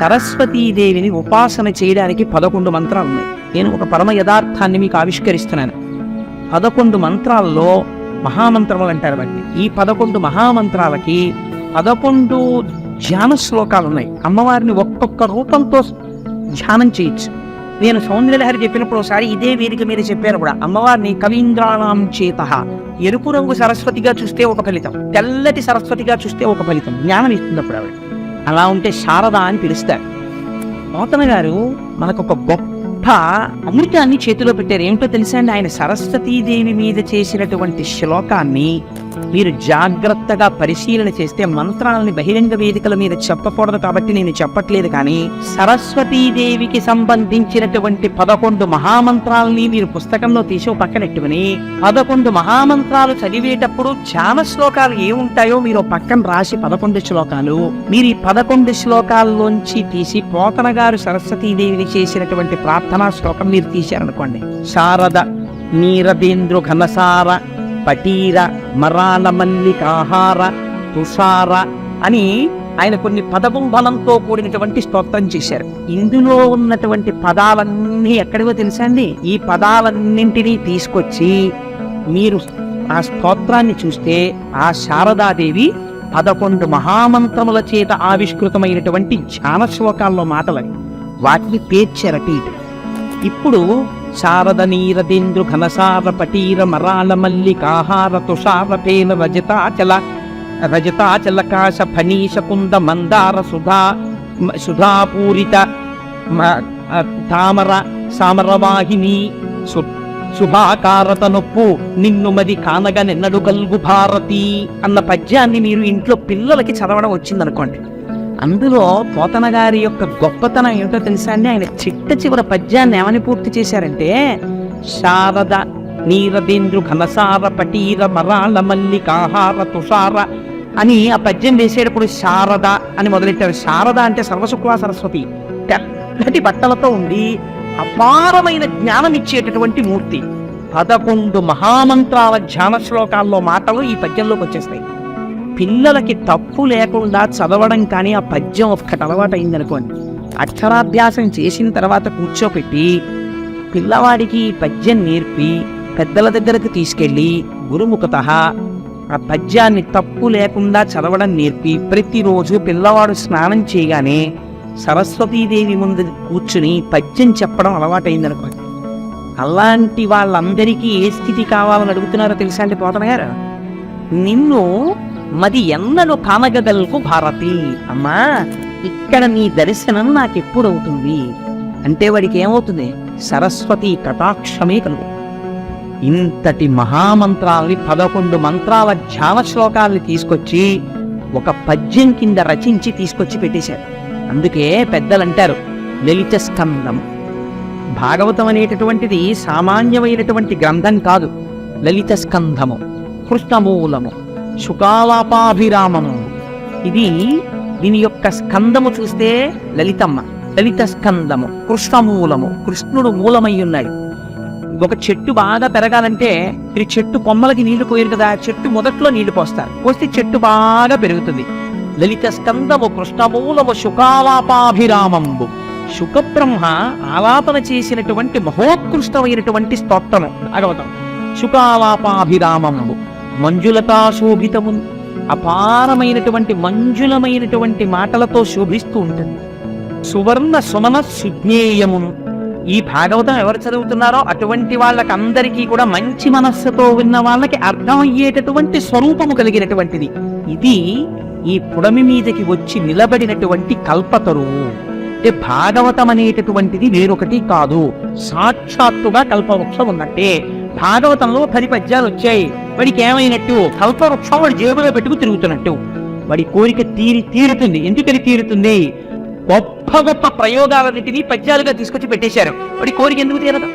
సరస్వతీదేవిని ఉపాసన చేయడానికి పదకొండు మంత్రాలు ఉన్నాయి నేను ఒక పరమ యథార్థాన్ని మీకు ఆవిష్కరిస్తున్నాను. పదకొండు మంత్రాల్లో మహామంత్రములు అంటారు వాటిని. ఈ పదకొండు మహామంత్రాలకి పదకొండు ధ్యాన శ్లోకాలు ఉన్నాయి అమ్మవారిని ఒక్కొక్క రూపంతో ధ్యానం చేయొచ్చు. నేను సౌందర్యలహరి చెప్పినప్పుడు ఒకసారి ఇదే వేదిక మీద చెప్పాను కూడా. అమ్మవారిని కవీంద్రాణం చేత. ఎరుపు రంగు సరస్వతిగా చూస్తే ఒక ఫలితం. తెల్లటి సరస్వతిగా చూస్తే ఒక ఫలితం. జ్ఞానం ఇస్తుంది అప్పుడు ఆవిడ. అలా ఉంటే శారద అని పిలుస్తారు. నూతన గారు మనకు ఒక గొప్ప అమృతాన్ని చేతిలో పెట్టారు. ఏమిటో తెలుసా అండి? ఆయన సరస్వతీదేవి మీద చేసినటువంటి శ్లోకాన్ని మీరు జాగ్రత్తగా పరిశీలన చేస్తే మంత్రాలని బహిరంగ వేదికల మీద చెప్పకూడదు కాబట్టి నేను చెప్పట్లేదు కానీ సరస్వతీదేవికి సంబంధించినటువంటి పదకొండు మహామంత్రాలని మీరు పుస్తకంలో తీసి పక్కనెట్టుకుని పదకొండు మహామంత్రాలు చదివేటప్పుడు ధ్యాన శ్లోకాలు ఏముంటాయో మీరు పక్కన రాసి పదకొండు శ్లోకాలు. మీరు ఈ పదకొండు శ్లోకాల్లోంచి తీసి పోతన గారు సరస్వతీదేవిని చేసినటువంటి ప్రార్థనా శ్లోకం మీరు తీశారనుకోండి. శారద నీరదేంద్రు ఘనసార పటీర మరాల మల్లికాహార తుషార అని ఆయన కొన్ని పదబంబలంతో కూడినటువంటి స్తోత్రం చేశారు. ఇందులో ఉన్నటువంటి పదాలన్నీ ఎక్కడివో తెలుసా అండి? ఈ పదాలన్నింటినీ తీసుకొచ్చి మీరు ఆ స్తోత్రాన్ని చూస్తే ఆ శారదాదేవి పదకొండు మహామంత్రముల చేత ఆవిష్కృతమైనటువంటి ధ్యాన శ్లోకాల్లో మాటలని వాటిని పేర్చారట ఇప్పుడు శారద నీరదేంద్రు ఘనసార పటీర మరాల మల్లికాహార తుషార పేన రజతాచల రజతాచల కాశ కుంద మందార సుధా సుధాపూరిత మ- తామర సామరవాహిని సు నొప్పు నిన్ను మది కానగ నిన్నడు కల్గు భారతి అన్న పద్యాన్ని మీరు ఇంట్లో పిల్లలకి చదవడం వచ్చిందనుకోండి. అందులో పోతన గారి యొక్క గొప్పతనం ఏమిటో తెలుసా అండి? ఆయన చిట్ట చివరి పద్యాన్ని ఏమని పూర్తి చేశారంటే శారద నీరదేంద్రు ఘనసార పటీర మరాళ మల్లికాహార తుషార అని ఆ పద్యం వేసేటప్పుడు శారద అని మొదలెట్టారు. శారద అంటే సర్వశుక్లా సరస్వతి. తెల్లటి బట్టలతో ఉండి అపారమైన జ్ఞానం ఇచ్చేటటువంటి మూర్తి. పదకొండు మహామంత్రాల ధ్యాన శ్లోకాల్లో మాటలు ఈ పద్యంలోకి వచ్చేస్తాయి. పిల్లలకి తప్పు లేకుండా చదవడం కానీ ఆ పద్యం ఒక్కటి అలవాటు అయిందనుకోండి అక్షరాభ్యాసం చేసిన తర్వాత కూర్చోపెట్టి పిల్లవాడికి ఈ పద్యం నేర్పి పెద్దల దగ్గరకు తీసుకెళ్ళి గురుముఖత ఆ పద్యాన్ని తప్పు లేకుండా చదవడం నేర్పి ప్రతిరోజు పిల్లవాడు స్నానం చేయగానే సరస్వతీదేవి ముందు కూర్చుని పద్యం చెప్పడం అలవాటైందనుకోండి. అలాంటి వాళ్ళందరికీ ఏ స్థితి కావాలని అడుగుతున్నారో తెలుసా అండి పోతన గారు నిన్ను మది ఎన్నను కానగగలకు భారతి. అమ్మా ఇక్కడ నీ దర్శనం నాకెప్పుడవుతుంది? అంటే వాడికి ఏమవుతుంది సరస్వతి కటాక్షమే కలుగు. ఇంతటి మహామంత్రాల్ని పదకొండు మంత్రాల ధ్యాన శ్లోకాల్ని తీసుకొచ్చి ఒక పద్యం కింద రచించి తీసుకొచ్చి పెట్టేశారు. అందుకే పెద్దలంటారు లలిత స్కందం. భాగవతం అనేటటువంటిది సామాన్యమైనటువంటి గ్రంథం కాదు. లలిత స్కంధము కృష్ణమూలము. శుకాలాపాభిరామము ఇది దీని యొక్క స్కందము చూస్తే లలితమ్మ లలిత స్కందము కృష్ణమూలము కృష్ణుడు మూలమై ఉన్నాడు ఒక చెట్టు బాగా పెరగాలంటే ఈ చెట్టు కొమ్మలకి నీళ్ళు పోయారు కదా చెట్టు మొదట్లో నీళ్ళు పోస్తారు. పోస్తే చెట్టు బాగా పెరుగుతుంది. లలిత స్కందము కృష్ణమూలము శుకాలాపాభిరామంబు శుకబ్రహ్మ ఆలాపన చేసినటువంటి మహోత్కృష్టమైనటువంటి స్తోత్రము. భాగవతం శుకాలాపాభిరామంబు మంజులతా శోభితము అపారమైనటువంటి మంజులమైనటువంటి మాటలతో శోభిస్తూ ఉంటుంది. సువర్ణ సుమన సుజ్ఞేయమును. ఈ భాగవతం ఎవరు చదువుతున్నారో అటువంటి వాళ్ళకందరికీ కూడా మంచి మనస్సుతో ఉన్న వాళ్ళకి అర్థమయ్యేటటువంటి స్వరూపము కలిగినటువంటిది. ఇది ఈ పుడమి మీదకి వచ్చి నిలబడినటువంటి కల్పతరువు అంటే భాగవతం అనేటటువంటిది వేరొకటి కాదు. సాక్షాత్తుగా కల్పవృక్షం ఉన్నట్టే. భాగవతంలో పది పద్యాలు వచ్చాయి. వాడికి ఏమైనట్టు కల్పవృక్షం వాడి జేబులో పెట్టుకు తిరుగుతున్నట్టు. వాడి కోరిక తీరి తీరుతుంది. ఎందుకని తీరుతుంది? గొప్ప గొప్ప ప్రయోగాలన్నింటినీ పద్యాలుగా తీసుకొచ్చి పెట్టేశారు. వాడి కోరిక ఎందుకు తీరదు?